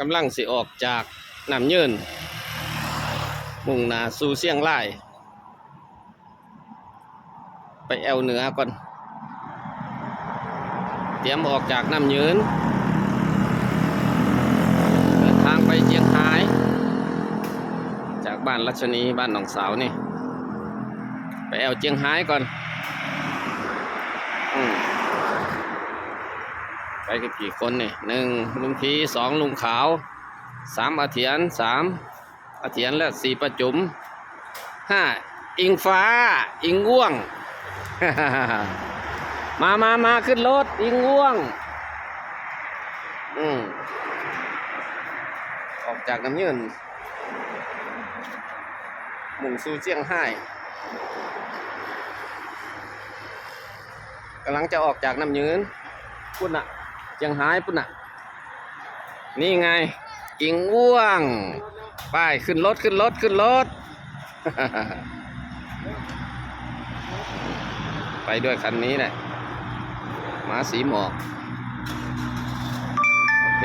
กำลังสิออกจากน้ำยืนมุ่งหน้าสู่เสียงรายไปแอวเหนือก่อน เตรียมออกจากน้ำยืนเดินทางไปเจียงไฮ้จากบ้านรัชนีบ้านหนองสาวนี่ ไปแอวเจียงไฮ้ก่อนอม ไปกันกี่คนนี่หนึ่งลุงพีสองลุงขาวสามอาเถียนสามอาเถียนและสี่ประจุมห้าอิงฟ้า อิงง่วง มามามาขึ้นรถ อิงง่วง อืมออกจากน้ำยืนมุ่งสู่เจียงไฮ้กำลังจะออกจากน้ำยืนปุ่นน่ะ ยงหายปุ่นน่ะ นี่ไงอิงอ้วงไป้ายขึ้นรถขึ้นรถขึ้นรถ ไปด้วยคันนี้แหละหมาสีหมอก โอเค